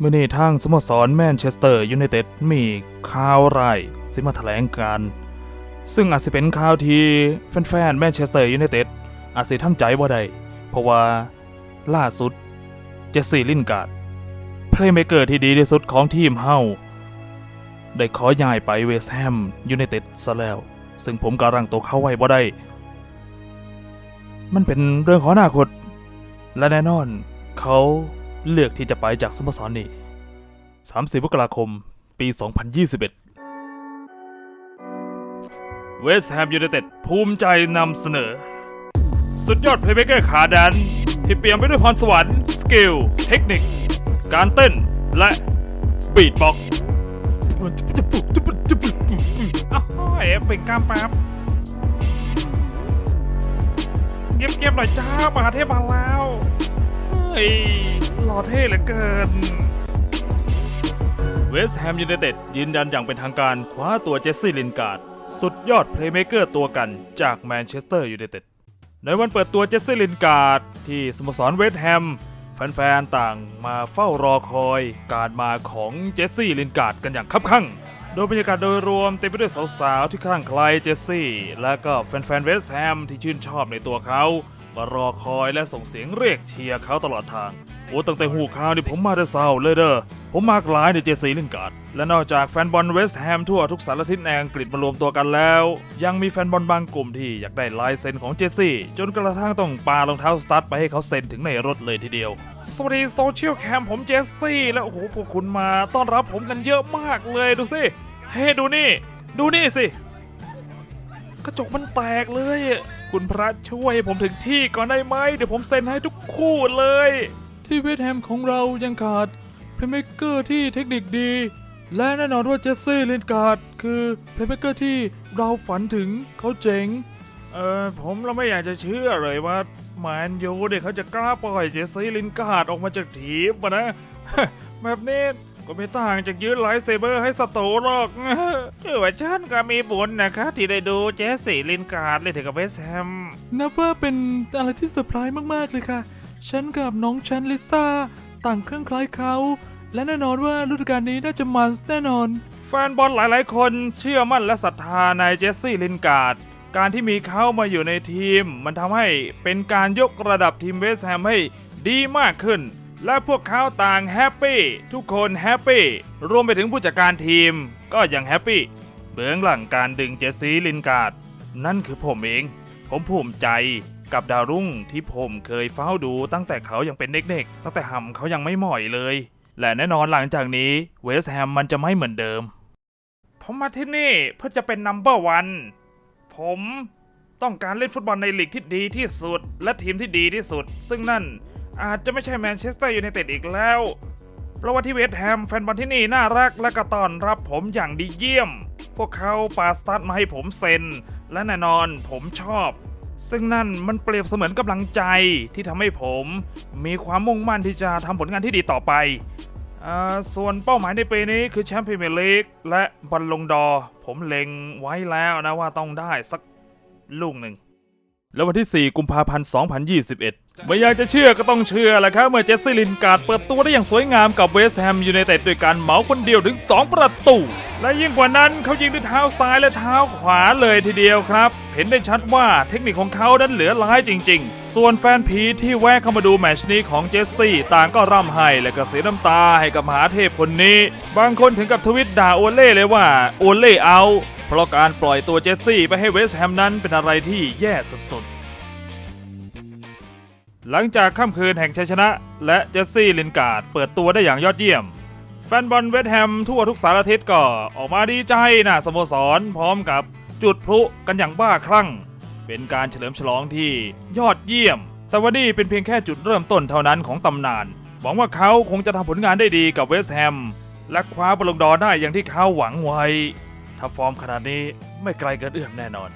เมื่อนี้ทางสโมสรแมนเชสเตอร์ยูไนเต็ดมีข่าวไร้ายสิมาแถลงการ ซึ่งอาจจะเป็นข่าวที่แฟนๆแมนเชสเตอร์ยูไนเต็ดอาจจะทำใจบ่ได้เพราะว่าล่าสุดเจสซี่ลินการ์ดเพลย์เมเกอร์ที่ดีที่สุดของทีมเฮาได้ขอย้ายไปเวสต์แฮมยูไนเต็ดซะแล้ว ซึ่งผมกำลังตัวเข้าไว้บ่ได้ มันเป็นเรื่องของอนาคตและแน่นอนเขา เลือกที่จะไปจากสโมสรนี้30มกราคม ปี 2021 เวสต์แฮมยูไนเต็ดภูมิใจนำเสนอ สุดยอดเพลย์เมเกอร์ขาดันที่เปี่ยมไปด้วยพรสวรรค์ สกิล เทคนิค การเต้น และบีทบ็อกซ์อ้าวเอ๋เป็นกล้ามแป๊บเงียบๆหน่อยจ้ามหาเทพมาแล้ว เฮ้ย หล่อเท่เหลือเกิน เวสต์แฮมยูไนเต็ดยืนยันอย่างเป็นทางการคว้าตัวเจสซี่ลินการ์ดสุดยอดเพลย์เมเกอร์ตัวกันจากแมนเชสเตอร์ยูไนเต็ดในวันเปิดตัวเจสซี่ลินการ์ดที่สโมสรเวสต์แฮมแฟนๆ ต่างมาเฝ้ารอคอยการมาของเจสซี่ลินการ์ดกันอย่างคับคั่ง โดยบรรยากาศโดยรวมเต็มไปด้วยสาวๆ ที่คลั่งไคล้เจสซี่ และก็แฟนๆ เวสต์แฮมที่ชื่นชอบในตัวเขา มารอคอยและส่งเสียงเรียกเชียร์เขาตลอดทาง โอ้ตั้งแต่หูข่าวนี่ผมมาแต่เศร้าเลยเด้อ ผมมากหลายในเจสซี่ลินการ์ดและนอกจากแฟนบอลเวสต์แฮมทั่วทุกสารทิศในอังกฤษมารวมตัวกันแล้ว ยังมีแฟนบอลบางกลุ่มที่อยากได้ลายเซ็นของเจสซี่ จนกระทั่งต้องปารองเท้าสตั๊ดไปให้เขาเซ็นถึงในรถเลยทีเดียว สวัสดีโซเชียลแคมผมเจสซี่ แล้วโอ้โหพวกคุณมาต้อนรับผมกันเยอะมากเลยดูสิเฮ้ดูนี่ ดูนี่สิกระจกมันแตกเลย คุณพระช่วยผมถึงที่ก่อนได้ไหมเดี๋ยวผมเซ็นให้ทุกคู่เลย ที่เวสต์แฮมของเรายังขาดเพลย์เมเกอร์ที่เทคนิคดี และแน่นอนว่าเจสซี่ลินการ์ดคือเพลย์เมเกอร์ที่เราฝันถึงเขาเจ๋งเออผมเราไม่อยากจะเชื่อเลยว่าแมนยูเด็กเขาจะกล้าปล่อยเจสซี่ลินการ์ดออกมาจากทีมอะนะแบบนี้ ก็ไม่ต่างจากยืดไลท์เซเบอร์ให้สโตหรอกถือว่าฉันก็มีบุญนะคะ ที่ได้ดูเจสซี่ลินการ์ดเลยถึงกับเวสต์แฮมนับว่าเป็นอะไรที่เซอร์ไพรส์มาก ๆ เลยค่ะ ฉันกับน้องฉันลิซ่า ต่างเครื่องคล้ายเขา และแน่นอนว่าฤดูกาลนี้น่าจะมันแน่นอน แฟนบอลหลาย ๆ คนเชื่อมั่นและศรัทธาในเจสซี่ลินการ์ดการที่มีเขามาอยู่ในทีม มันทำให้เป็นการยกระดับทีมเวสต์แฮมให้ดีมากขึ้น และพวกเขาต่างแฮปปี้ทุกคนแฮปปี้รวมไปถึงผู้จัดการทีม ก็ยังแฮปปี้เบื้องหลังการดึงเจสซี่ลินการ์ดนั่นคือผมเอง ผมภูมิใจกับดาวรุ่งที่ผมเคยเฝ้าดูตั้งแต่เขายังเป็นเด็กๆ ตั้งแต่หำเขายังไม่หม่อยเลย และแน่นอนหลังจากนี้เวสแฮมมันจะไม่เหมือนเดิม ผมมาที่นี่เพื่อจะเป็นนัมเบอร์วันผมต้องการเล่นฟุตบอลในลีกที่ดีที่สุด และทีมที่ดีที่สุด ซึ่งนั่น อาจจะไม่ใช่แมนเชสเตอร์ยูไนเต็ดอีกแล้ว เพราะว่าที่เวสต์แฮมแฟนบอลที่นี่น่ารักและก็ต้อนรับผมอย่างดีเยี่ยม พวกเขาปาสตัดมาให้ผมเซ็น และแน่นอนผมชอบ ซึ่งนั่นมันเปรียบเสมือนกำลังใจที่ทำให้ผม มีความมุ่งมั่นที่จะทำผลงานที่ดีต่อไปส่วนเป้าหมายในปีนี้คือแชมป์พรีเมียร์ลีกและบอลลงดอร์ผมเล็งไว้แล้วนะว่าต้องได้สักลูกหนึ่ง แล้ววันที่ 4 กุมภาพันธ์ 2021 ไม่อยากจะเชื่อก็ต้องเชื่อแหละครับ เมื่อเจสซี่ลินการ์ดเปิดตัวได้อย่างสวยงามกับเวสต์แฮมยูไนเต็ดด้วยการเหมาคนเดียวถึง 2 ประตู และยิ่งกว่านั้นเขายิงด้วยเท้าซ้ายและเท้าขวาเลยทีเดียวครับ เห็นได้ชัดว่าเทคนิคของเขานั้นเหลือหลายจริง ๆ ส่วนแฟนผีที่แวะเข้ามาดูแมชนี้ของเจสซี่ต่างก็ร่ำไห้และก็เสียน้ำตาให้กับมหาเทพคนนี้ บางคนถึงกับทวิตด่าโอเล่เลยว่าโอเล่เอา เพราะการปล่อยตัวเจสซี่ไปให้เวสแฮมนั้นเป็นอะไรที่แย่สุดๆ หลังจากค่ำคืนแห่งชัยชนะ และเจสซี่ลินการ์ดเปิดตัวได้อย่างยอดเยี่ยม แฟนบอลเวสแฮมทั่วทุกสารทิศก็ออกมาดีใจนะสโมสรพร้อมกับจุดพลุกันอย่างบ้าคลั่ง เป็นการเฉลิมฉลองที่ยอดเยี่ยม แต่ว่านี่เป็นเพียงแค่จุดเริ่มต้นเท่านั้นของตำนาน หวังว่าเขาคงจะทำผลงานได้ดีกับเวสแฮมและคว้าบอลลงดอได้อย่างที่เขาหวังไว้ ถ้าฟอร์มขนาดนี้ไม่ไกลเกินเอื้อมแน่นอน